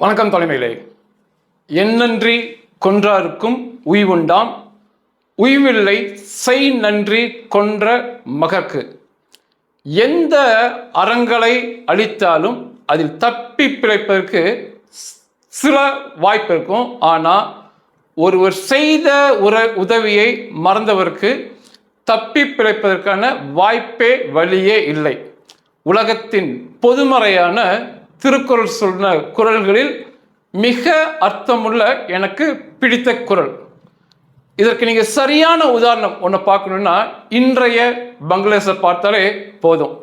வணக்கம் தலைமையிலே. எந்நன்றி கொன்றாருக்கும் உய்வுண்டாம் உய்வில்லை செய் நன்றி கொன்ற மகக்கு எந்த அறங்களை அளித்தாலும் அதில் தப்பி பிழைப்பதற்கு சில வாய்ப்பு இருக்கும். ஆனால் ஒருவர் செய்த உற உதவியை மறந்தவருக்கு தப்பி பிழைப்பதற்கான வாய்ப்பே வழியே இல்லை. உலகத்தின் பொதுமறையான திருக்குறள் சொன்ன குறள்களில் மிக அர்த்தமுள்ள எனக்கு பிடித்த குறள். இதற்கு நீங்கள் சரியான உதாரணம் ஒன்று பார்க்கணுன்னா இன்றைய பங்களாதேஷை பார்த்தாலே போதும்.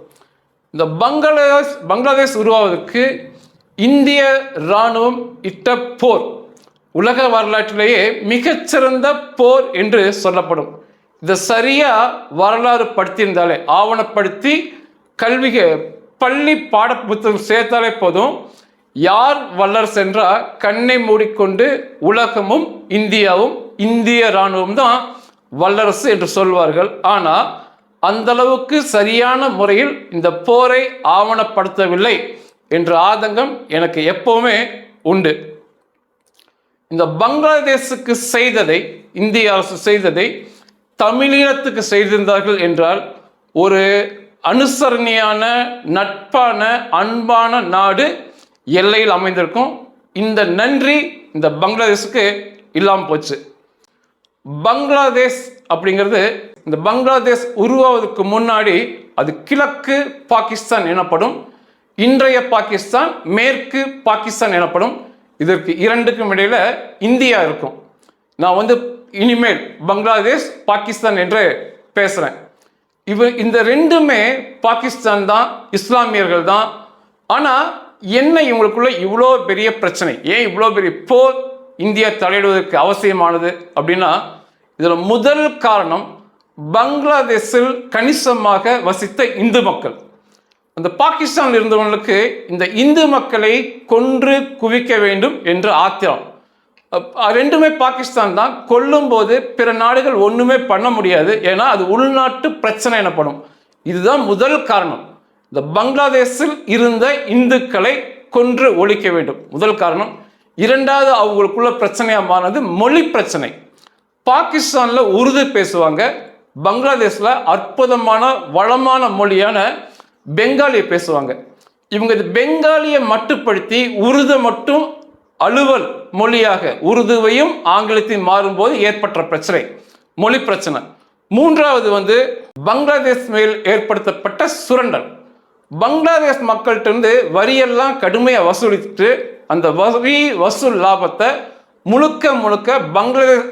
இந்த பங்களாதேஷ் பங்களாதேஷ் உருவாவதற்கு இந்திய இராணுவம் இட்ட போர் உலக வரலாற்றிலேயே மிகச்சிறந்த போர் என்று சொல்லப்படும். இதை சரியாக வரலாறு படுத்தியிருந்தாலே ஆவணப்படுத்தி கல்விக பள்ளி பாட புத்தகம் சேர்த்தாலே போதும். யார் வல்லரசு என்றால் கண்ணை மூடிக்கொண்டு உலகமும் இந்தியாவும் இந்திய இராணுவம் தான் வல்லரசு என்று சொல்வார்கள். ஆனால் அந்த அளவுக்கு சரியான முறையில் இந்த போரை ஆவணப்படுத்தவில்லை என்ற ஆதங்கம் எனக்கு எப்பவுமே உண்டு. இந்த பங்களாதேஷுக்கு செய்ததை இந்திய அரசு செய்ததை தமிழீழத்துக்கு செய்திருந்தார்கள் என்றால் ஒரு அனுசரணையான நட்பான அன்பான நாடு எல்லையில் அமைந்திருக்கும். இந்த நன்றி இந்த பங்களாதேஷுக்கு இல்லாமல் போச்சு. பங்களாதேஷ் அப்படிங்கிறது இந்த பங்களாதேஷ் உருவாவதற்கு முன்னாடி அது கிழக்கு பாகிஸ்தான் எனப்படும் இன்றைய பாகிஸ்தான் மேற்கு பாகிஸ்தான் எனப்படும். இதற்கு இரண்டுக்கும் இடையில இந்தியா இருக்கும். நான் வந்து இனிமேல் பங்களாதேஷ் பாகிஸ்தான் என்று பேசுகிறேன் இவ இந்த ரெண்டுமே பாகிஸ்தான் தான் இஸ்லாமியர்கள் தான் ஆனால் என்ன இவங்களுக்குள்ள இவ்வளோ பெரிய பிரச்சனை? ஏன் இவ்வளோ பெரிய போர் இந்தியா தலையிடுவதற்கு அவசியமானது அப்படின்னா இதில் முதல் காரணம் பங்களாதேஷில் கணிசமாக வசித்த இந்து மக்கள். அந்த பாகிஸ்தானில் இருந்தவங்களுக்கு இந்த இந்து மக்களை கொன்று குவிக்க வேண்டும் என்று ஆத்திரம். ரெண்டுமே பாகிஸ்தான் தான். கொல்லும்போது பிற நாடுகள் ஒன்றுமே பண்ண முடியாது. ஏன்னா அது உள்நாட்டு பிரச்சனை எனப்படும். இதுதான் முதல் காரணம். இந்த பங்களாதேஷில் இருந்த இந்துக்களை கொன்று ஒழிக்க வேண்டும். முதல் காரணம். இரண்டாவது அவங்களுக்குள்ள பிரச்சனையாக மொழி பிரச்சனை. பாகிஸ்தானில் உருது பேசுவாங்க. பங்களாதேஷில் அற்புதமான வளமான மொழியான பெங்காலியை பேசுவாங்க. இவங்க இது பெங்காலியை மட்டுப்படுத்தி உருதை மட்டும் அலுவல் மொழியாக உருதுவையும் ஆங்கிலத்தையும் மாறும்போது ஏற்பட்ட பிரச்சனை. மொழி பிரச்சனை. மூன்றாவது வந்து பங்களாதேஷ் மேல் ஏற்படுத்தப்பட்ட சுரண்டல். பங்களாதேஷ் மக்கள்கிட்டருந்து வரியெல்லாம் கடுமையாக வசூலித்து அந்த வரி வசூல் லாபத்தை முழுக்க முழுக்க பங்களாதேஷ்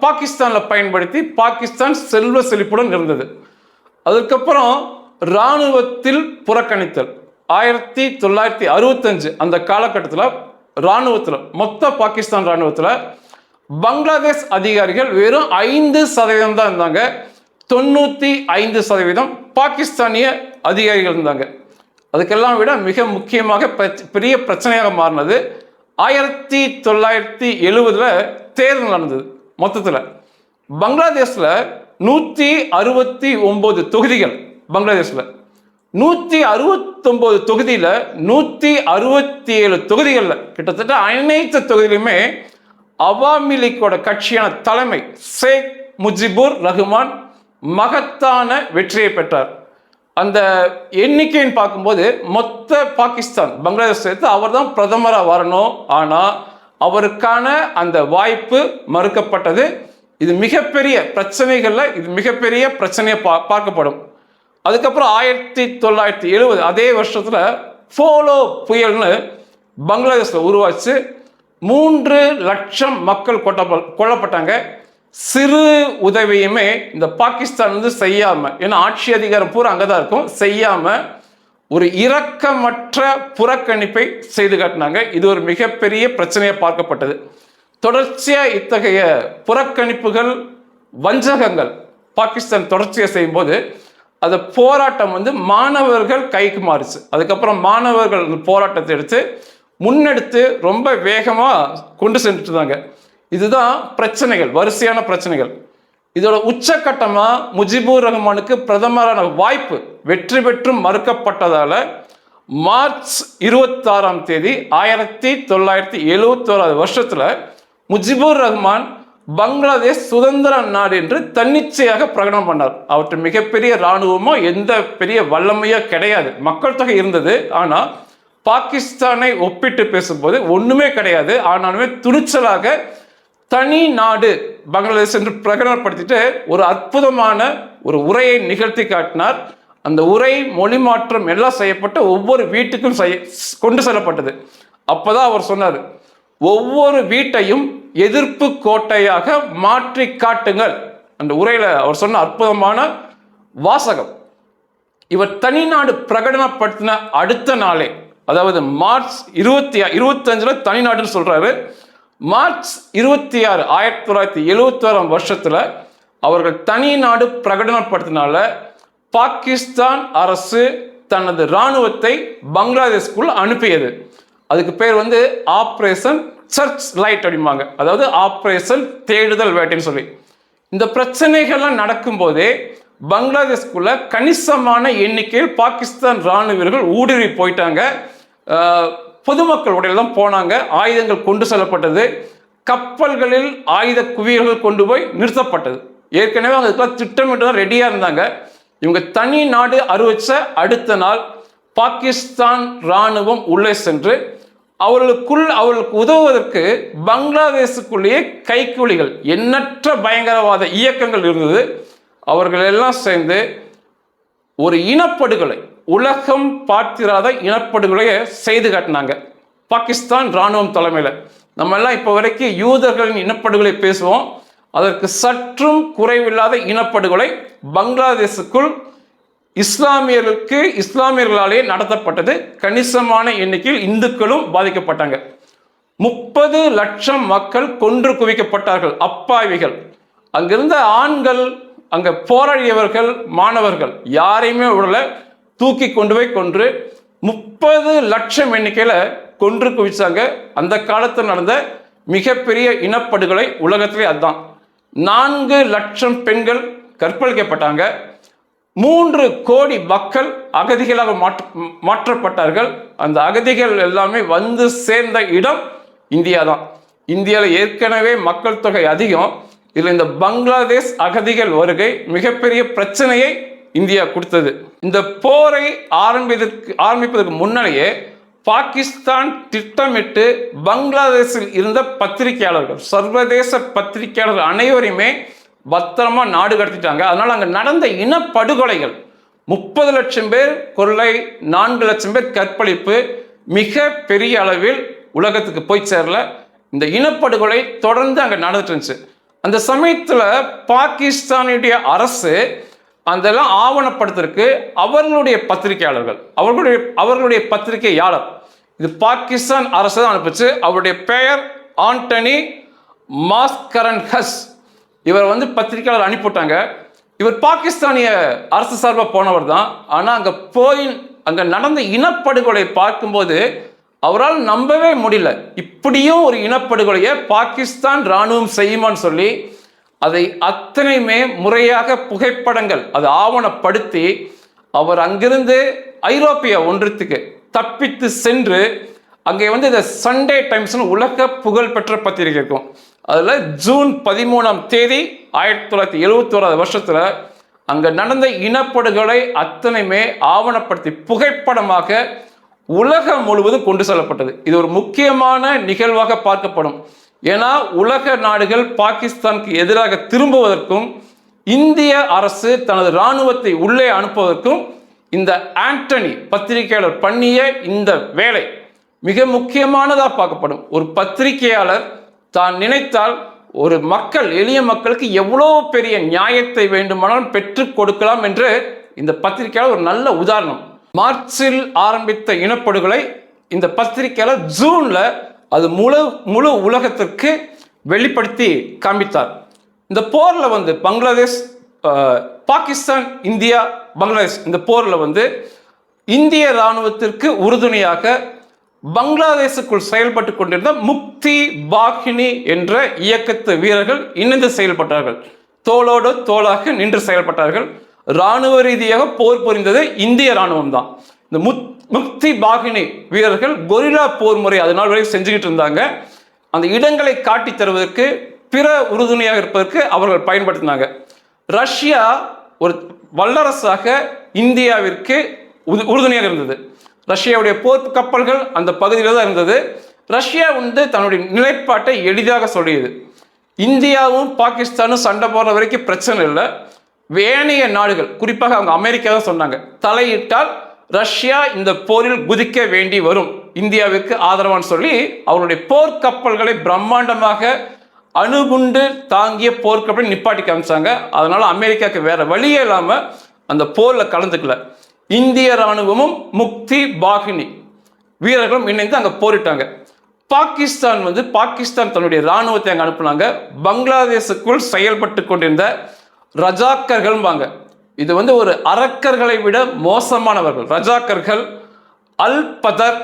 பாகிஸ்தானில் பயன்படுத்தி பாகிஸ்தான் செல்வ செழிப்புடன் இருந்தது. அதுக்கப்புறம் இராணுவத்தில் புறக்கணித்தல். ஆயிரத்தி தொள்ளாயிரத்தி அறுபத்தஞ்சு அந்த காலகட்டத்தில் இராணுவத்தில் மொத்த பாகிஸ்தான் இராணுவத்தில் பங்களாதேஷ் அதிகாரிகள் வெறும் ஐந்து சதவீதம் தான் இருந்தாங்க. தொண்ணூற்றி ஐந்து சதவீதம் பாகிஸ்தானிய அதிகாரிகள் இருந்தாங்க. அதுக்கெல்லாம் விட மிக முக்கியமாக பிரச்ச- பெரிய பிரச்சனையாக மாறினது ஆயிரத்தி தொள்ளாயிரத்தி எழுபதில் தேர்தல் நடந்தது மொத்தத்தில். பங்களாதேஷில் நூற்றி அறுபத்தி ஒம்பது தொகுதிகள் பங்களாதேஷில். நூற்றி அறுபத்தொம்போது தொகுதியில் நூற்றி அறுபத்தி ஏழு தொகுதிகளில் கிட்டத்தட்ட அனைத்து தொகுதியிலுமே அவாமி லீக்கோட கட்சியான தலைமை ஷேக் முஜிபுர் ரஹ்மான் மகத்தான வெற்றியை பெற்றார். அந்த எண்ணிக்கைன்னு பார்க்கும்போது மொத்த பாகிஸ்தான் பங்களாதேஷ் சேர்த்து அவர் தான் பிரதமராக வரணும். ஆனால் அவருக்கான அந்த வாய்ப்பு மறுக்கப்பட்டது. இது மிகப்பெரிய பிரச்சனைகளில் இது மிகப்பெரிய பிரச்சனையை பா பார்க்கப்படும். அதுக்கப்புறம் ஆயிரத்தி தொள்ளாயிரத்தி எழுபது அதே வருஷத்தில் ஃபோலோ புயல்னு பங்களாதேஷில் உருவாச்சு. மூன்று லட்சம் மக்கள் கொட்ட கொல்லப்பட்டாங்க. சிறு உதவியுமே இந்த பாகிஸ்தான் வந்து செய்யாமல் ஏன்னா ஆட்சி அதிகாரம் பூரா அங்கே தான் இருக்கும் செய்யாமல் ஒரு இரக்கமற்ற புறக்கணிப்பை செய்து காட்டினாங்க. இது ஒரு மிகப்பெரிய பிரச்சனையாக பார்க்கப்பட்டது. தொடர்ச்சியாக இத்தகைய புறக்கணிப்புகள் வஞ்சகங்கள் பாகிஸ்தான் தொடர்ச்சியாக செய்யும்போது அந்த போராட்டம் வந்து மாணவர்கள் கைக்கு மாறுச்சு. அதுக்கப்புறம் மாணவர்கள் அந்த போராட்டத்தை எடுத்து முன்னெடுத்து ரொம்ப வேகமாக கொண்டு சென்றுட்டாங்க. இதுதான் பிரச்சனைகள் வரிசையான பிரச்சனைகள். இதோட உச்சக்கட்டமாக முஜிபுர் ரஹ்மானுக்கு பிரதமரான வாய்ப்பு வெற்றி பெற்றும் மறுக்கப்பட்டதால் மார்ச் இருபத்தாறாம் தேதி ஆயிரத்தி தொள்ளாயிரத்தி எழுபத்தோராது வருஷத்தில் முஜிபுர் ரஹ்மான் பங்களாதேஷ் சுதந்திர நாடு என்று தன்னிச்சையாக பிரகடனம் பண்ணார். அவற்றை மிகப்பெரிய இராணுவமோ எந்த பெரிய வல்லமையோ கிடையாது. மக்கள் தொகை இருந்தது. ஆனால் பாகிஸ்தானை ஒப்பிட்டு பேசும்போது ஒன்றுமே கிடையாது. ஆனாலுமே துணிச்சலாக தனி நாடு பங்களாதேஷ் என்று பிரகடனப்படுத்திட்டு ஒரு அற்புதமான ஒரு உரையை நிகழ்த்தி காட்டினார். அந்த உரை மொழி மாற்றம் எல்லாம் செய்யப்பட்டு ஒவ்வொரு வீட்டுக்கும் செய்ய கொண்டு செல்லப்பட்டது. அப்போதான் அவர் சொன்னார் ஒவ்வொரு வீட்டையும் எதிர்ப்பு கோட்டையாக மாற்றி காட்டுங்கள். அந்த உரையில் அவர் சொன்ன அற்புதமான வாசகம். இவர் தனிநாடு பிரகடனப்படுத்தின அடுத்த நாளே அதாவது மார்ச் இருபத்தி இருபத்தஞ்சில் தனிநாடுன்னு சொல்கிறாரு மார்ச் இருபத்தி ஆறு ஆயிரத்தி தொள்ளாயிரத்தி எழுவத்தி ஆறாம் அவர்கள் தனி நாடு பிரகடனப்படுத்தினால பாகிஸ்தான் அரசு தனது இராணுவத்தை பங்களாதேஷ்குள் அனுப்பியது. அதுக்கு பேர் வந்து ஆப்ரேஷன் சர்ச் லைட் அப்படிம்பாங்க. அதாவது ஆப்ரேஷன் தேடுதல் வேட்டைன்னு சொல்லி. இந்த பிரச்சனைகள்லாம் நடக்கும்போதே பங்களாதேஷ்குள்ள கணிசமான எண்ணிக்கையில் பாகிஸ்தான் இராணுவர்கள் ஊடுருவி போயிட்டாங்க. பொதுமக்கள் உடையில தான் போனாங்க. ஆயுதங்கள் கொண்டு செல்லப்பட்டது. கப்பல்களில் ஆயுத குவியல்கள் கொண்டு போய் நிறுத்தப்பட்டது. ஏற்கனவே அவங்க இதுக்கெல்லாம் திட்டமிட்டு தான் ரெடியாக இருந்தாங்க. இவங்க தனி நாடு அறிவிச்ச அடுத்த நாள் பாகிஸ்தான் ராணுவம் உள்ளே சென்று அவர்களுக்குள் அவர்களுக்கு உதவுவதற்கு பங்களாதேஷுக்குள்ளேயே கைக்கூலிகள் எண்ணற்ற பயங்கரவாத இயக்கங்கள் இருந்தது. அவர்கள் எல்லாம் சேர்ந்து ஒரு இனப்படுகொலை உலகம் பார்த்திராத இனப்படுகொலையை செய்து காட்டினாங்க பாகிஸ்தான் ராணுவம் தலைமையில். நம்ம எல்லாம் இப்போ வரைக்கும் யூதர்களின் இனப்படுகொலை பேசுவோம். அதற்கு சற்றும் குறைவில்லாத இனப்படுகொலை பங்களாதேஷுக்குள் இஸ்லாமியர்களுக்கு இஸ்லாமியர்களாலே நடத்தப்பட்டது கணிசமான எண்ணிக்கையில் இந்துக்களும் பாதிக்கப்பட்டாங்க. முப்பது லட்சம் மக்கள் கொன்று குவிக்கப்பட்டார்கள் அப்பாவிகள். அங்கிருந்த ஆண்கள் அங்க போராடியவர்கள் மாணவர்கள் யாரையுமே உடல தூக்கி கொண்டு போய் கொன்று முப்பது லட்சம் எண்ணிக்கையில கொன்று குவிச்சாங்க. அந்த காலத்தில் நடந்த மிகப்பெரிய இனப்படுகொலை உலகத்திலே அதுதான். நான்கு லட்சம் பெண்கள் கற்பழிக்கப்பட்டாங்க. மூன்று கோடி மக்கள் அகதிகளாக மாற்ற மாற்றப்பட்டார்கள். அந்த அகதிகள் எல்லாமே வந்து சேர்ந்த இடம் இந்தியா தான். இந்தியாவில் ஏற்கனவே மக்கள் தொகை அதிகம். இதில் இந்த பங்களாதேஷ் அகதிகள் வருகை மிகப்பெரிய பிரச்சனையை இந்தியா கொடுத்தது. இந்த போரை ஆரம்பிப்பதற்கு ஆரம்பிப்பதற்கு முன்னாலேயே பாகிஸ்தான் திட்டமிட்டு பங்களாதேஷில் இருந்த பத்திரிகையாளர்கள் சர்வதேச பத்திரிகையாளர்கள் அனைவரையுமே பத்திரமா நாடு கடத்திட்டாங்க. அதனால அங்க நடந்த இனப்படுகொலைகள் முப்பது லட்சம் பேர் கொள்ளை நான்கு லட்சம் பேர் கற்பழிப்பு மிக பெரிய அளவில் உலகத்துக்கு போய் சேரல. இந்த இனப்படுகொலை தொடர்ந்து அங்க நடந்துட்டு இருந்துச்சு. அந்த சமயத்துல பாகிஸ்தானுடைய அரசு அதெல்லாம் ஆவணப்படுத்துறதுக்கு அவர்களுடைய பத்திரிகையாளர்கள் அவர்களுடைய அவர்களுடைய பத்திரிகையாளர் இது பாகிஸ்தான் அரசு தான் அனுப்பிச்சு அவருடைய பெயர் ஆண்டனி மாஸ்கரன் ஹஸ் இவர் வந்து பத்திரிகையாளர் அனுப்பிவிட்டாங்க. இவர் பாகிஸ்தானிய அரசு சார்பாக போனவர் தான். ஆனால் அங்கே போய் அங்கே நடந்த இனப்படுகொலை பார்க்கும்போது அவரால் நம்பவே முடியல. இப்படியும் ஒரு இனப்படுகொலையை பாகிஸ்தான் ராணுவம் செய்யுமான்னு சொல்லி அதை அத்தனையுமே முறையாக புகைப்படங்கள் அதை ஆவணப்படுத்தி அவர் அங்கிருந்து ஐரோப்பிய ஒன்றத்துக்கு தப்பித்து சென்று அங்கே வந்து இந்த சண்டே டைம்ஸ்னு உலக புகழ்பெற்ற பத்திரிகை இருக்கும். அதில் ஜூன் பதிமூணாம் தேதி ஆயிரத்தி தொள்ளாயிரத்தி எழுவத்தி ஓராது வருஷத்தில் அங்கே நடந்த இனப்படுகொலை அத்தனையுமே ஆவணப்படுத்தி புகைப்படமாக உலகம் முழுவதும் கொண்டு செல்லப்பட்டது. இது ஒரு முக்கியமான நிகழ்வாக பார்க்கப்படும். ஏன்னா உலக நாடுகள் பாகிஸ்தானுக்கு எதிராக திரும்புவதற்கும் இந்திய அரசு தனது இராணுவத்தை உள்ளே அனுப்புவதற்கும் இந்த ஆண்டனி பத்திரிகையாளர் பண்ணிய இந்த வேலை மிக முக்கியமானதாக பார்க்கப்படும். ஒரு பத்திரிகையாளர் தான் நினைத்தால் ஒரு மக்கள் எளிய மக்களுக்கு எவ்வளோ பெரிய நியாயத்தை வேண்டுமானாலும் பெற்றுக் கொடுக்கலாம் என்று இந்த பத்திரிகையாளர் ஒரு நல்ல உதாரணம். மார்ச்சில் ஆரம்பித்த இனப்படுகொலை இந்த பத்திரிகையாளர் ஜூனில் அது முழு முழு உலகத்திற்கு வெளிப்படுத்தி காண்பித்தார். இந்த போரில் வந்து பங்களாதேஷ் பாகிஸ்தான் இந்தியா பங்களாதேஷ் இந்த போரில் வந்து இந்திய இராணுவத்திற்கு உறுதுணையாக பங்களாதேஷுக்குள் செயல்பட்டு கொண்டிருந்த முக்தி பாகினி என்ற இயக்கத்து வீரர்கள் இணைந்து செயல்பட்டார்கள். தோளோடு தோளாக நின்று செயல்பட்டார்கள். இராணுவ ரீதியாக போர் புரிந்தது இந்திய இராணுவம் தான். இந்த முத் முக்தி பாகினி வீரர்கள் கொரிலா போர் முறை அது நாள் வரைக்கும் செஞ்சுக்கிட்டு இருந்தாங்க. அந்த இடங்களை காட்டி தருவதற்கு பிற உறுதுணையாக இருப்பதற்கு அவர்கள் பயன்படுத்தினாங்க. ரஷ்யா ஒரு வல்லரசாக இந்தியாவிற்கு உது- உறுதுணையாக இருந்தது. ரஷ்யாவுடைய போர் கப்பல்கள் அந்த பகுதியில் தான் இருந்தது. ரஷ்யா வந்து தன்னுடைய நிலைப்பாட்டை எளிதாக சொல்லியது. இந்தியாவும் பாகிஸ்தானும் சண்டை போடுற வரைக்கும் பிரச்சனை இல்லை. வேணைய நாடுகள் குறிப்பாக அவங்க அமெரிக்கா தான் சொன்னாங்க. தலையிட்டால் ரஷ்யா இந்த போரில் குதிக்க வேண்டி வரும். இந்தியாவிற்கு ஆதரவான்னு சொல்லி அவருடைய போர்க்கப்பல்களை பிரம்மாண்டமாக அணுகுண்டு தாங்கிய போர்க்கப்பலை நிப்பாட்டி காமிச்சாங்க. அதனால அமெரிக்காவுக்கு வேற வழியே இல்லாமல் அந்த போரில் கலந்துக்கல. இந்திய ராணுவமும் முக்தி பாகினி வீரர்களும் இணைந்து அங்கே போரிட்டாங்க. பாகிஸ்தான் வந்து பாகிஸ்தான் தன்னுடைய ராணுவத்தை அங்கே அனுப்புனாங்க. பங்களாதேஷுக்குள் செயல்பட்டு கொண்டிருந்த ரஜாக்கர்கள்பாங்க இது வந்து ஒரு அரக்கர்களை விட மோசமானவர்கள். ரஜாக்கர்கள் அல் பதர்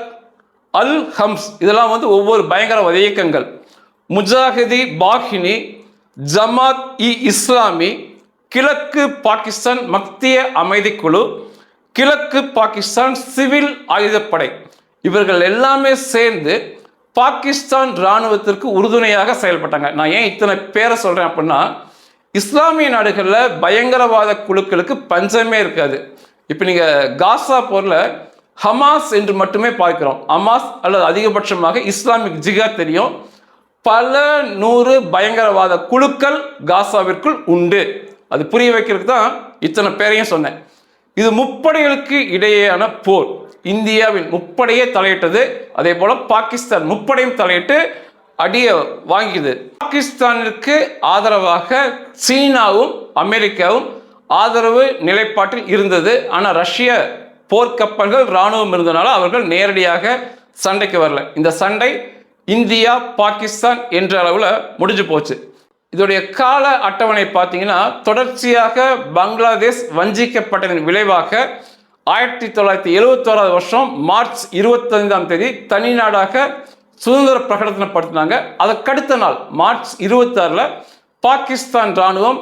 அல் ஹம்ஸ் இதெல்லாம் வந்து ஒவ்வொரு பயங்கரவாத இயக்கங்கள். முஜாஹிதி பாகினி ஜமாத் இ இஸ்லாமி கிழக்கு பாகிஸ்தான் மத்திய அமைதி குழு கிழக்கு பாகிஸ்தான் சிவில் ஆயுதப்படை. இவர்கள் எல்லாமே சேர்ந்து பாகிஸ்தான் இராணுவத்திற்கு உறுதுணையாக செயல்பட்டாங்க. நான் ஏன் இத்தனை பேரை சொல்கிறேன் அப்படின்னா இஸ்லாமிய நாடுகளில் பயங்கரவாத குழுக்களுக்கு பஞ்சமே இருக்காது. இப்போ நீங்கள் காசா போரில் ஹமாஸ் என்று மட்டுமே பார்க்கிறோம். ஹமாஸ் அல்லது அதிகபட்சமாக இஸ்லாமிக் ஜிகாத் தெரியும். பல நூறு பயங்கரவாத குழுக்கள் காசாவிற்குள் உண்டு. அது புரிய வைக்கிறதுக்கு தான் இத்தனை பேரையும் சொன்னேன். இது முப்படைகளுக்கு இடையேயான போர். இந்தியாவின் முப்படையே தலையிட்டது. அதே போல பாகிஸ்தான் முப்படையும் தலையிட்டு அடிய வாங்கியது. பாகிஸ்தானிற்கு ஆதரவாக சீனாவும் அமெரிக்காவும் ஆதரவு நிலைப்பாட்டில் இருந்தது. ஆனால் ரஷ்ய போர்க்கப்பல்கள் இராணுவம் இருந்தனால அவர்கள் நேரடியாக சண்டைக்கு வரல. இந்த சண்டை இந்தியா பாகிஸ்தான் என்ற அளவில் முடிஞ்சு போச்சு. இதோடைய கால அட்டவணை பார்த்தீங்கன்னா தொடர்ச்சியாக பங்களாதேஷ் வஞ்சிக்கப்பட்டதன் விளைவாக ஆயிரத்தி தொள்ளாயிரத்தி எழுவத்தோராவது வருஷம் மார்ச் இருபத்தைந்தாம் தேதி தனி நாடாக சுதந்திர பிரகடனப்படுத்தினாங்க. அதற்கடுத்த நாள் மார்ச் இருபத்தாறில் பாகிஸ்தான் இராணுவம்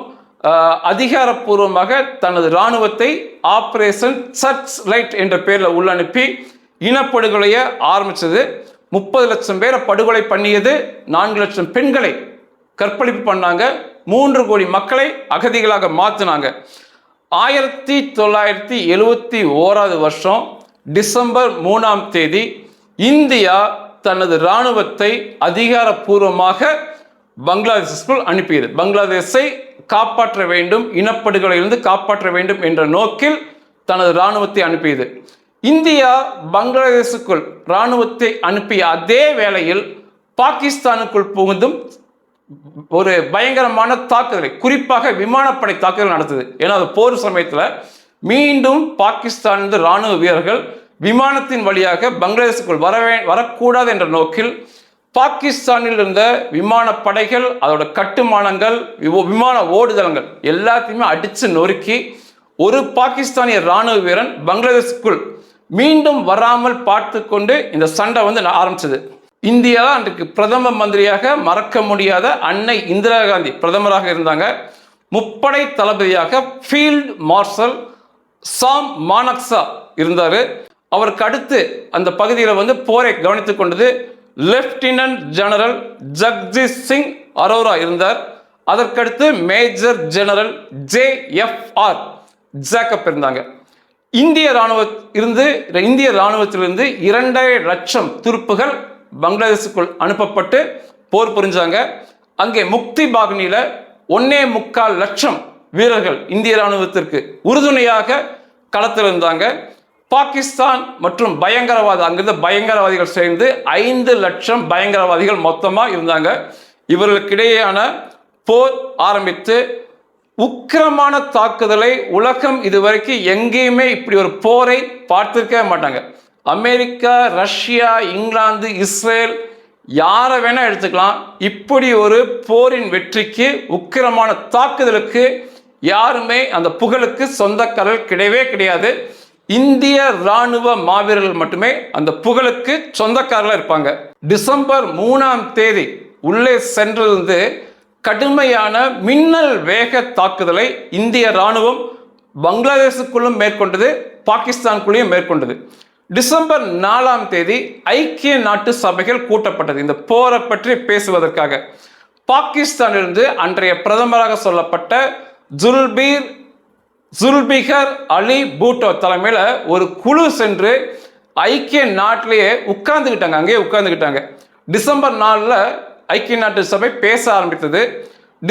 அதிகாரப்பூர்வமாக தனது இராணுவத்தை ஆப்ரேஷன் சர்ச் லைட் என்ற பெயரில் உள்ளனுப்பி இனப்படுகொலையை ஆரம்பித்தது முப்பது லட்சம் பேரை படுகொலை பண்ணியது நான்கு லட்சம் பெண்களை கற்பழிப்பு பண்ணாங்க. மூன்று கோடி மக்களை அகதிகளாக மாற்றினாங்க ஆயிரத்தி தொள்ளாயிரத்தி எழுவத்தி ஓராவது வருஷம் டிசம்பர் மூணாம் தேதி இந்தியா தனது இராணுவத்தை அதிகாரப்பூர்வமாக பங்களாதேஷுக்குள் அனுப்பியது. பங்களாதேஷை காப்பாற்ற வேண்டும் இனப்படுகொலையிலிருந்து காப்பாற்ற வேண்டும் என்ற நோக்கில் தனது இராணுவத்தை அனுப்பியது. இந்தியா பங்களாதேஷுக்குள் இராணுவத்தை அனுப்பிய அதே வேளையில் பாகிஸ்தானுக்குள் புகுந்தும் ஒரு பயங்கரமான தாக்குதலை குறிப்பாக விமானப்படை தாக்குதல் நடத்துது ஏன்னா அது போர் சமயத்தில் மீண்டும் பாகிஸ்தான் ராணுவ வீரர்கள் விமானத்தின் வழியாக பங்களாதேஷுக்குள் வரவே வரக்கூடாது என்ற நோக்கில் பாகிஸ்தானில் இருந்த விமானப்படைகள் அதோட கட்டுமானங்கள் விமான ஓடுதளங்கள் எல்லாத்தையுமே அடித்து நொறுக்கி ஒரு பாகிஸ்தானிய ராணுவ வீரன் பங்களாதேஷுக்குள் மீண்டும் வராமல் பார்த்து கொண்டு இந்த சண்டை வந்து ஆரம்பிச்சது. இந்தியா அன்றைக்கு பிரதம மந்திரியாக மறக்க முடியாத அன்னை இந்திரா காந்தி பிரதமராக இருந்தாங்க. முப்படை தளபதியாக ஃபீல்ட் மார்ஷல் சாம் மானக்சா இருந்தார். அவருக்கு அடுத்து அந்த பகுதியில் வந்து போரை கவனித்துக் கொண்டது லெப்டினன்ட் ஜெனரல் ஜக்ஜித் சிங் அரோரா இருந்தார். அதற்கடுத்து major general J F R Jacob இருந்தாங்க. இந்திய இராணுவ இருந்து இந்திய ராணுவத்திலிருந்து இரண்டரை லட்சம் துருப்புகள் பங்களாதேஷுக்குள் அனுப்பப்பட்டு போர் புரிஞ்சாங்க. அங்கே முக்தி பாகனில ஒன்னே முக்கால் லட்சம் வீரர்கள் இந்திய ராணுவத்திற்கு உறுதுணையாக களத்தில் இருந்தாங்க பாகிஸ்தான் மற்றும் பயங்கரவாத அங்கிருந்த பயங்கரவாதிகள் சேர்ந்து ஐந்து லட்சம் பயங்கரவாதிகள் மொத்தமாக இருந்தாங்க. இவர்களுக்கிடையேயான போர் ஆரம்பித்து உக்கிரமான தாக்குதலை உலகம் இதுவரைக்கும் எங்கேயுமே இப்படி ஒரு போரை பார்த்திருக்கவே மாட்டாங்க. அமெரிக்கா ரஷ்யா இங்கிலாந்து இஸ்ரேல் யாரை வேணால் எடுத்துக்கலாம். இப்படி ஒரு போரின் வெற்றிக்கு உக்கிரமான தாக்குதலுக்கு யாருமே அந்த புகழுக்கு சொந்தக்காரர்கள் கிடையவே கிடையாது. இந்திய ராணுவ மாவீரர்கள் மட்டுமே அந்த புகழுக்கு சொந்தக்காரர்களாக இருப்பாங்க. டிசம்பர் மூணாம் தேதி உள்ளே சென்றிருந்து கடுமையான மின்னல் வேக தாக்குதலை இந்திய ராணுவம் பங்களாதேஷுக்குள்ளும் மேற்கொண்டது பாகிஸ்தானுக்குள்ளேயும் மேற்கொண்டது. டிசம்பர் நாலாம் தேதி ஐக்கிய நாட்டு சபைகள் கூட்டப்பட்டது. இந்த போரை பற்றி பேசுவதற்காக. பாகிஸ்தானிலிருந்து அன்றைய பிரதமராக சொல்லப்பட்ட ஜுல்பீர் ஜுல்பிகர் அலி பூட்டோ தலைமையில் ஒரு குழு சென்று ஐக்கிய நாட்டிலேயே உட்கார்ந்துக்கிட்டாங்க அங்கேயே உட்கார்ந்துக்கிட்டாங்க டிசம்பர் நாலில் ஐக்கிய நாட்டு சபை பேச ஆரம்பித்தது.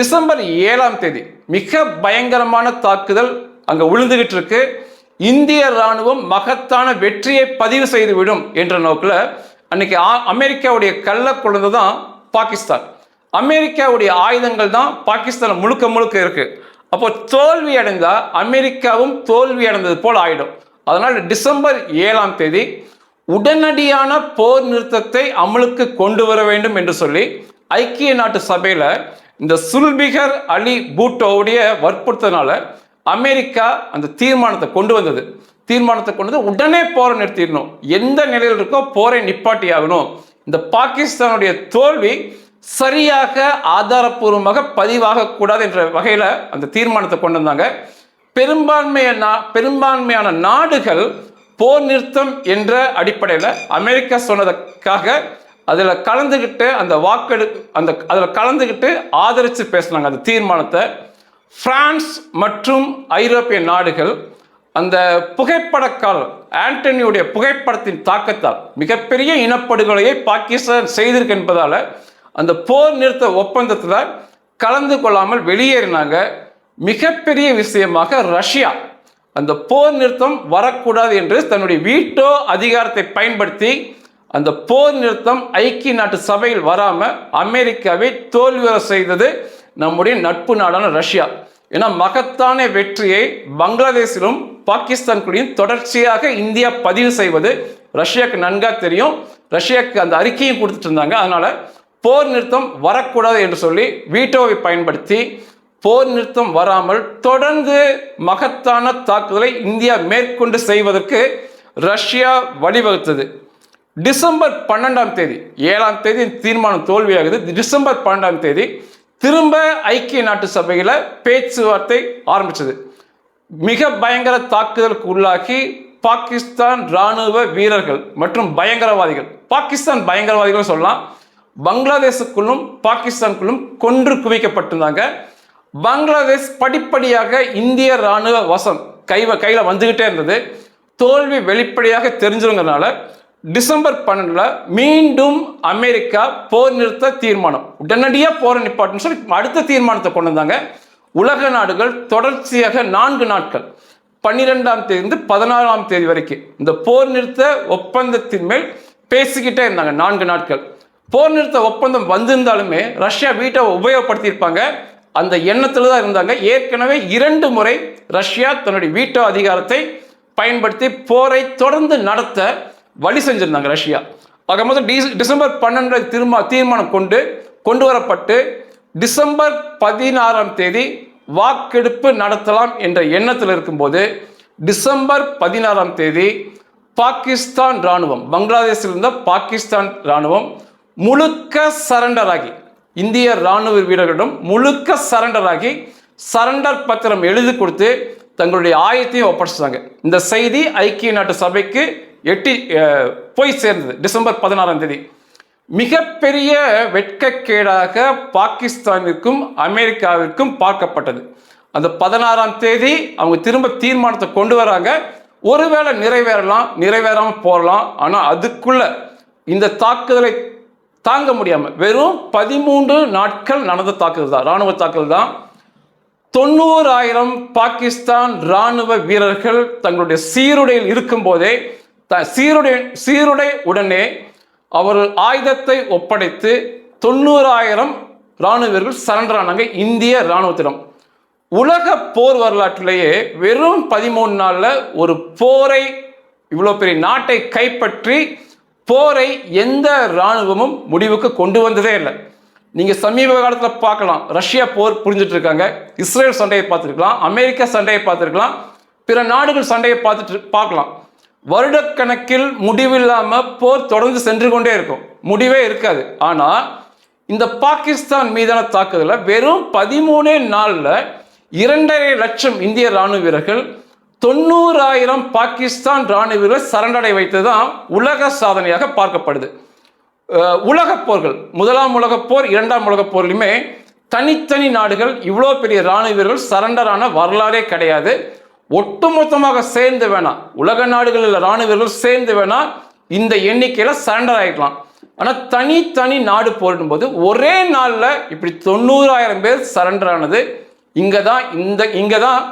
டிசம்பர் ஏழாம் தேதி. மிக பயங்கரமான தாக்குதல் அங்கே விழுந்துகிட்டு இருக்கு. இந்திய ராணுவம் மகத்தான வெற்றியை பதிவு செய்துவிடும் என்ற நோக்கில் அன்னைக்கு அமெரிக்காவுடைய கள்ள குழந்தை தான் பாகிஸ்தான். அமெரிக்காவுடைய ஆயுதங்கள் தான் பாகிஸ்தான் முழுக்க முழுக்க இருக்கு. அப்போ தோல்வி அடைந்தா அமெரிக்காவும் தோல்வி அடைந்தது போல் ஆயிடும். அதனால் டிசம்பர் ஏழாம் தேதி உடனடியான போர் நிறுத்தத்தை அமலுக்கு கொண்டு வர வேண்டும் என்று சொல்லி ஐக்கிய நாட்டு சபையில இந்த சுல்பிகர் அலி பூட்டோவுடைய வற்புறுத்தனால அமெரிக்கா அந்த தீர்மானத்தை கொண்டு வந்தது. தீர்மானத்தை கொண்டு வந்து உடனே போரை நிறுத்திடணும். எந்த நிலையில் இருக்கோ போரை நிப்பாட்டி ஆகணும் இந்த பாகிஸ்தானுடைய தோல்வி சரியாக ஆதாரப்பூர்வமாக பதிவாக கூடாது என்ற வகையில் அந்த தீர்மானத்தை கொண்டு வந்தாங்க. பெரும்பான்மையான பெரும்பான்மையான நாடுகள் போர் நிறுத்தம் என்ற அடிப்படையில் அமெரிக்கா சொன்னதுக்காக அதில் கலந்துக்கிட்டு அந்த வாக்கெடு அந்த அதில் கலந்துக்கிட்டு ஆதரித்து பேசினாங்க அந்த தீர்மானத்தை. பிரான்ஸ் மற்றும் ஐரோப்பிய நாடுகள் அந்த புகைப்படக்காரர் ஆண்டனியுடைய புகைப்படத்தின் தாக்கத்தால் மிகப்பெரிய இனப்படுகொலையை பாகிஸ்தான் செய்திருக்கு என்பதால் அந்த போர் நிறுத்த ஒப்பந்தத்தில் கலந்து கொள்ளாமல் வெளியேறினாங்க. மிகப்பெரிய விஷயமாக ரஷ்யா அந்த போர் நிறுத்தம் வரக்கூடாது என்று தன்னுடைய வீட்டோ அதிகாரத்தை பயன்படுத்தி அந்த போர் நிறுத்தம் ஐக்கிய நாட்டு சபையில் வராமல் அமெரிக்காவை தோல்வியுற செய்தது. நம்முடைய நட்பு நாடான ரஷ்யா. ஏன்னா மகத்தான வெற்றியை பங்களாதேஷிலும் பாகிஸ்தான்குள்ளேயும் தொடர்ச்சியாக இந்தியா பதிவு செய்வது ரஷ்யாவுக்கு நன்கா தெரியும். ரஷ்யாவுக்கு அந்த அறிக்கையும் கொடுத்துட்டு இருந்தாங்க. அதனால போர் நிறுத்தம் வரக்கூடாது என்று சொல்லி வீட்டோவை பயன்படுத்தி போர் நிறுத்தம் வராமல் தொடர்ந்து மகத்தான தாக்குதலை இந்தியா மேற்கொண்டு செய்வதற்கு ரஷ்யா வழிவகுத்தது. டிசம்பர் பன்னெண்டாம் தேதி ஏழாம் தேதி தீர்மானம் தோல்வியாகுது. டிசம்பர் பன்னெண்டாம் தேதி திரும்ப ஐக்கிய நாட்டு சபையில் பேச்சுவார்த்தை ஆரம்பித்தது மிக பயங்கர தாக்குதலுக்கு உள்ளாகி பாகிஸ்தான் ராணுவ வீரர்கள் மற்றும் பயங்கரவாதிகள் பாகிஸ்தான் பயங்கரவாதிகள் சொல்லலாம் பங்களாதேஷுக்குள்ளும் பாகிஸ்தானுக்குள்ளும் கொன்று குவிக்கப்பட்டிருந்தாங்க. பங்களாதேஷ் படிப்படியாக இந்திய ராணுவ வசம் கை கையில் வந்துக்கிட்டே இருந்தது. தோல்வி வெளிப்படையாக தெரிஞ்சவங்கனால டிசம்பர் பன்னெண்டுல மீண்டும் அமெரிக்கா போர் நிறுத்த தீர்மானம். உடனடியாக போரை நிப்பாட்டுன்னு சொல்லி அடுத்த தீர்மானத்தை கொண்டு வந்தாங்க. உலக நாடுகள் தொடர்ச்சியாக நான்கு நாட்கள் பன்னிரெண்டாம் தேதி பதினாறாம் தேதி வரைக்கும் இந்த போர் நிறுத்த ஒப்பந்தத்தின் மேல் பேசிக்கிட்டே இருந்தாங்க நான்கு நாட்கள். போர் நிறுத்த ஒப்பந்தம் வந்திருந்தாலுமே ரஷ்யா வீட்டை உபயோகப்படுத்தியிருப்பாங்க. அந்த எண்ணத்தில் தான் இருந்தாங்க. ஏற்கனவே இரண்டு முறை ரஷ்யா தன்னுடைய வீட்டோ அதிகாரத்தை பயன்படுத்தி போரை தொடர்ந்து நடத்த வழி செஞ்சிருந்தாங்க ரஷ்யா. ஆக மொத்தம் டிசம்பர் பன்னெண்டு திரும்ப தீர்மானம் கொண்டு கொண்டு வரப்பட்டு டிசம்பர் பதினாறாம் தேதி வாக்கெடுப்பு நடத்தலாம் என்ற எண்ணத்தில் இருக்கும்போது டிசம்பர் பதினாறாம் தேதி பாகிஸ்தான் ராணுவம் பங்களாதேஷில் இருந்த பாகிஸ்தான் ராணுவம் முழுக்க சரண்டர் ஆகி இந்திய ராணுவ வீரர்களிடம் முழுக்க சரண்டர் ஆகி சரண்டர் பத்திரம் எழுதி கொடுத்து தங்களுடைய ஆயத்தையும் ஒப்படைச்சிட்டாங்க. இந்த செய்தி ஐக்கிய நாட்டு சபைக்கு எட்டி போய் சேர்ந்தது. டிசம்பர் பதினாறாம் தேதி. மிகப்பெரிய வெட்கக்கேடாக பாகிஸ்தானிற்கும் அமெரிக்காவிற்கும் பார்க்கப்பட்டது. அந்த பதினாறாம் தேதி அவங்க திரும்ப தீர்மானத்தை கொண்டு வராங்க. ஒருவேளை நிறைவேறலாம் நிறைவேறாமல் போகலாம் ஆனால் அதுக்குள்ள இந்த தாக்குதலை தாங்க முடியாமல் வெறும் பதிமூன்று நாட்கள் நடந்த தாக்குதல் தான் ராணுவ தாக்குதல் தான். தொண்ணூறாயிரம் பாகிஸ்தான் ராணுவ வீரர்கள் தங்களுடைய சீருடையில் இருக்கும்போதே த சீருடை சீருடை உடனே அவர்கள் ஆயுதத்தை ஒப்படைத்து தொண்ணூறாயிரம் இராணுவர்கள் சரண்டர் ஆனாங்க. இந்திய இராணுவத்திடம். உலக போர் வரலாற்றிலேயே வெறும் பதிமூணு நாளில் ஒரு போரை இவ்வளோ பெரிய நாட்டை கைப்பற்றி போரை எந்த இராணுவமும் முடிவுக்கு கொண்டு வந்ததே இல்லை. நீங்கள் சமீப காலத்தில் பார்க்கலாம். ரஷ்யா போர் புரிஞ்சுட்டு இருக்காங்க. இஸ்ரேல் சண்டையை பார்த்துருக்கலாம். அமெரிக்கா சண்டையை பார்த்துருக்கலாம். பிற நாடுகள் சண்டையை பார்த்துட்டு பார்க்கலாம். வருடக்கணக்கில் முடிவில்லாம போர் தொடர்ந்து சென்று கொண்டே இருக்கும். முடிவே இருக்காது. ஆனா இந்த பாகிஸ்தான் மீதான தாக்குதலில் வெறும் பதிமூணே நாள்ல இரண்டரை லட்சம் இந்திய ராணுவ வீரர்கள் தொண்ணூறாயிரம் பாகிஸ்தான் ராணுவ வீரர்கள் சரணடை வைத்ததுதான் உலக சாதனையாக பார்க்கப்படுது. உலகப் போர்கள் முதலாம் உலகப் போர் இரண்டாம் உலகப் போர்லையுமே தனித்தனி நாடுகள் இவ்வளோ பெரிய ராணுவ வீரர்கள் சரண்டரான வரலாறே கிடையாது. ஒட்டுமொத்தமாக சேர்ந்து வேணா உலக நாடுகளில் ராணுவ வீரர்கள் சேர்ந்து வேணா இந்த எண்ணிக்கையில் சரண்டர் ஆகிக்கலாம் ஆனால் தனித்தனி நாடு போரிடும்போது ஒரே நாளில் இப்படி தொண்ணூறாயிரம் பேர் சரண்டர் ஆனது இங்கே தான் இந்த இங்கே தான்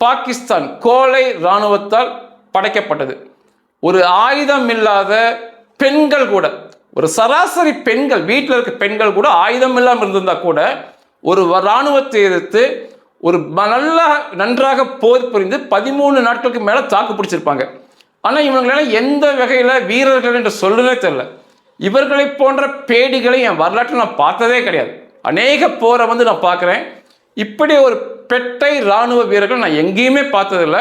பாகிஸ்தான் கோலை இராணுவத்தால் படைக்கப்பட்டது. ஒரு ஆயுதம் இல்லாத பெண்கள் கூட ஒரு சராசரி பெண்கள் வீட்டில் இருக்க பெண்கள் கூட ஆயுதம் இல்லாமல் இருந்திருந்தா கூட ஒரு வ- இராணுவத்தை எதிர்த்து ஒரு நல்ல நன்றாக போர் புரிந்து பதிமூணு நாட்களுக்கு மேலே தாக்கு பிடிச்சிருப்பாங்க. ஆனால் இவங்களெல்லாம் எந்த வகையில் வீரர்கள் என்று சொல்லவே தெரில இவர்களை போன்ற பேடிகளை என் வரலாற்றில் நான் பார்த்ததே கிடையாது. அநேக போரை வந்து நான் பார்க்குறேன். இப்படி ஒரு பெட்டை இராணுவ வீரர்கள் நான் எங்கேயுமே பார்த்ததில்ல.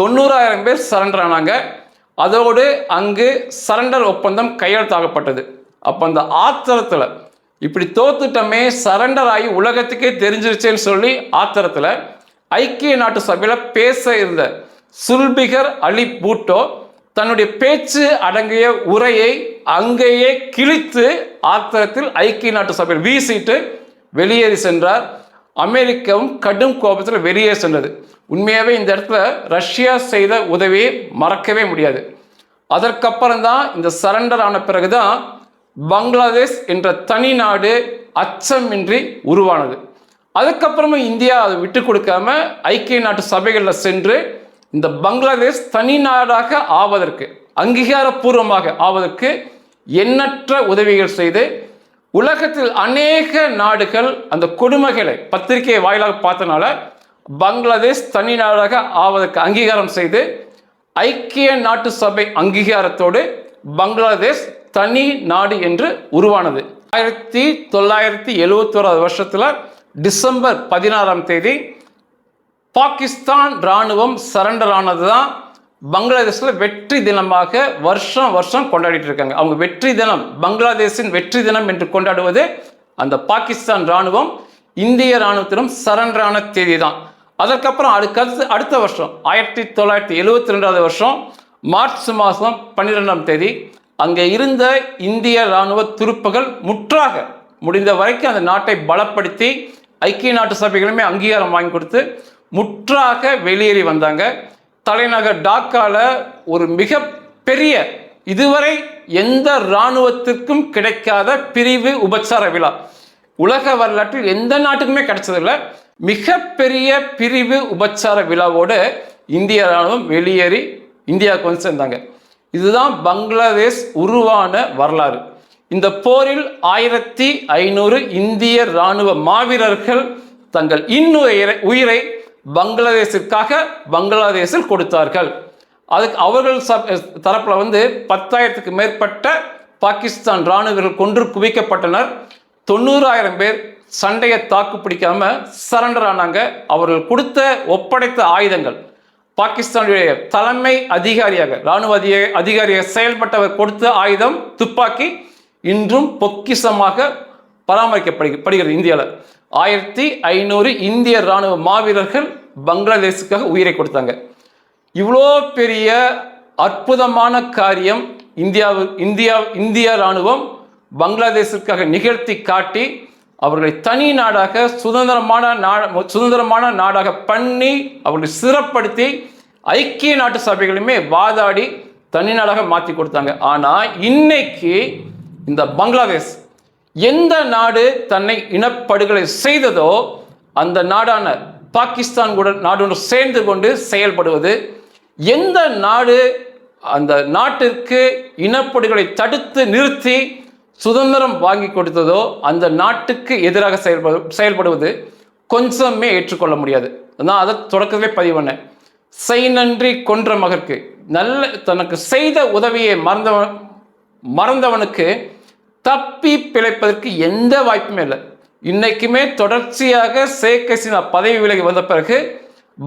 தொண்ணூறாயிரம் பேர் சரண்டர் ஆனாங்க. அதோடு அங்கு சரண்டர் ஒப்பந்தம் கையெழுத்தாகப்பட்டது அப்போ அந்த ஆத்திரத்தில் இப்படி தோத்துட்டமே சரண்டர் ஆகி உலகத்துக்கே தெரிஞ்சிருச்சேன்னு சொல்லி ஆத்திரத்தில் ஐக்கிய நாட்டு சபையில் பேச இருந்த சுல்பிகர் அலி பூட்டோ தன்னுடைய பேச்சு அடங்கிய உரையை அங்கேயே கிழித்து ஆத்திரத்தில் ஐக்கிய நாட்டு சபையில் வீசிட்டு வெளியேறி சென்றார். அமெரிக்காவும் கடும் கோபத்தில் வெளியே சென்றது. உண்மையாகவே இந்த இடத்துல ரஷ்யா செய்த உதவியை மறக்கவே முடியாது. அதற்கப்புறம் தான் இந்த சரண்டர் ஆன பிறகுதான் பங்களாதேஷ் என்ற தனி நாடு அச்சமின்றி உருவானது. அதுக்கப்புறமும் இந்தியா அதை விட்டு கொடுக்காம ஐக்கிய நாட்டு சபைகளில் சென்று இந்த பங்களாதேஷ் தனி நாடாக ஆவதற்கு அங்கீகாரப்பூர்வமாக ஆவதற்கு எண்ணற்ற உதவிகள் செய்து உலகத்தில் அநேக நாடுகள் அந்த கொடுமைகளை பத்திரிகை வாயிலாக பார்த்தனால பங்களாதேஷ் தனி நாடாக ஆவதற்கு அங்கீகாரம் செய்து ஐக்கிய நாட்டு சபை அங்கீகாரத்தோடு பங்களாதேஷ் தனி நாடு என்று உருவானது. ஆயிரத்தி தொள்ளாயிரத்தி எழுவத்தோராது வருஷத்தில் டிசம்பர் பதினாறாம் தேதி பாகிஸ்தான் ராணுவம் சரண்டர் ஆனது தான் பங்களாதேஷில் வெற்றி தினமாக வருஷம் வருஷம் கொண்டாடிட்டு இருக்காங்க. அவங்க வெற்றி தினம் பங்களாதேஷின் வெற்றி தினம் என்று கொண்டாடுவது அந்த பாகிஸ்தான் ராணுவம் இந்திய ராணுவத்திடம் சரண்டரான தேதி தான் அதற்கப்புறம் அதுக்கடுத்து அடுத்த வருஷம் ஆயிரத்தி தொள்ளாயிரத்தி எழுவத்தி ரெண்டாவது வருஷம் மார்ச் மாதம் பன்னிரெண்டாம் தேதி அங்கே இருந்த இந்திய ராணுவ துருப்புகள் முற்றாக முடிந்த வரைக்கும் அந்த நாட்டை பலப்படுத்தி ஐக்கிய நாட்டு சபைகளுமே அங்கீகாரம் வாங்கி கொடுத்து முற்றாக வெளியேறி வந்தாங்க. தலைநகர் டாக்காவில் ஒரு மிக பெரிய இதுவரை எந்த இராணுவத்திற்கும் கிடைக்காத பிரிவு உபச்சார விழா. உலக வரலாற்றில் எந்த நாட்டுக்குமே கிடைச்சதில்ல. மிகப்பெரிய பிரிவு உபச்சார விழாவோடு இந்திய ராணுவம் வெளியேறி இந்தியாவுக்கு வந்து சேர்ந்தாங்க. இதுதான் பங்களாதேஷ் உருவான வரலாறு. இந்த போரில் ஆயிரத்தி ஐநூறு இந்திய இராணுவ மாவீரர்கள் தங்கள் இன்னுயிரை உயிரை பங்களாதேஷிற்காக பங்களாதேஷில் கொடுத்தார்கள். அதுக்கு அவர்கள் சப் தரப்பில் வந்து பத்தாயிரத்துக்கு மேற்பட்ட பாகிஸ்தான் ராணுவர்கள் கொன்று குவிக்கப்பட்டனர். தொண்ணூறாயிரம் பேர் சண்டையை தாக்கு பிடிக்காம சரண்டர் ஆனாங்க. அவர்கள் கொடுத்த ஒப்படைத்த ஆயுதங்கள். பாகிஸ்தானுடைய தலைமை அதிகாரியாக ராணுவ அதிக அதிகாரியாக செயல்பட்டவர் கொடுத்த ஆயுதம் துப்பாக்கி இன்றும் பொக்கிஷமாக பராமரிக்கப்படுகிறது இந்தியாவில் ஆயிரத்தி ஐநூறு இந்திய ராணுவ மாவீரர்கள் பங்களாதேஷுக்காக உயிரை கொடுத்தாங்க. இவ்வளோ பெரிய அற்புதமான காரியம் இந்தியாவு இந்தியா இந்திய ராணுவம் பங்களாதேஷிற்காக நிகழ்த்தி காட்டி அவர்களை தனி நாடாக சுதந்திரமான நாட சுதந்திரமான நாடாக பண்ணி அவர்களை சிறப்படுத்தி ஐக்கிய நாட்டு சபைகளுமே வாதாடி தனி நாடாக மாற்றி கொடுத்தாங்க. ஆனால் இன்னைக்கு இந்த பங்களாதேஷ் எந்த நாடு தன்னை இனப்படுகொலை செய்ததோ அந்த நாடான பாகிஸ்தான் கூட நாடு சேர்ந்து கொண்டு செயல்படுவது எந்த நாடு அந்த நாட்டிற்கு இனப்படுகொலை தடுத்து நிறுத்தி சுதந்திரம் வாங்கி கொடுத்ததோ அந்த நாட்டுக்கு எதிராக செயல்படு செயல்படுவது கொஞ்சமே ஏற்றுக்கொள்ள முடியாது. நான் அதை தொடக்கத்திலே பதிவு பண்ணேன். செய் நன்றி கொன்ற மகற்கு நல்ல தனக்கு செய்த உதவியை மறந்தவன் மறந்தவனுக்கு தப்பி பிழைப்பதற்கு எந்த வாய்ப்புமே இல்லை. இன்னைக்குமே தொடர்ச்சியாக ஷேக் ஹசீனா பதவி விலகி வந்த பிறகு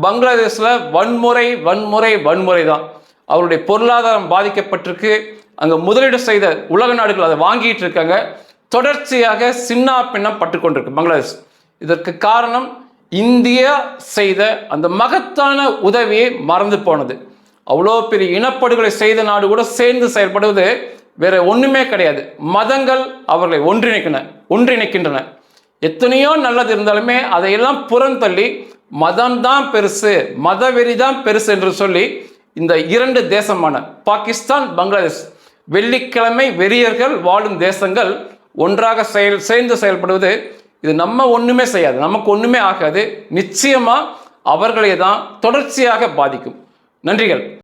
பங்களாதேஷில் வன்முறை வன்முறை வன்முறை தான். அவருடைய பொருளாதாரம் பாதிக்கப்பட்டிருக்கு. அங்கே முதலீடு செய்த உலக நாடுகள் அதை வாங்கிட்டு இருக்காங்க. தொடர்ச்சியாக சின்ன பின்னம் பட்டு கொண்டிருக்கு பங்களாதேஷ். இதற்கு காரணம் இந்தியா செய்த அந்த மகத்தான உதவியை மறந்து போனது. அவ்வளோ பெரிய இனப்படுகொலை செய்த நாடு கூட சேர்ந்து செயல்படுவது வேற ஒன்றுமே கிடையாது. மதங்கள் அவர்களை ஒன்றிணைக்கின ஒன்றிணைக்கின்றன. எத்தனையோ நல்லது இருந்தாலுமே அதையெல்லாம் புறந்தள்ளி மதம்தான் பெருசு மதவெறி தான் பெருசு என்று சொல்லி இந்த இரண்டு தேசமான பாகிஸ்தான் பங்களாதேஷ் வெள்ளிக்கிழமை வெறியர்கள் வாழும் தேசங்கள் ஒன்றாக செயல் சேர்ந்து செயல்படுவது இது நம்ம ஒன்றுமே செய்யாது நமக்கு ஒன்றுமே ஆகாது நிச்சயமாக அவர்களை தான் தொடர்ச்சியாக பாதிக்கும். நன்றிகள்.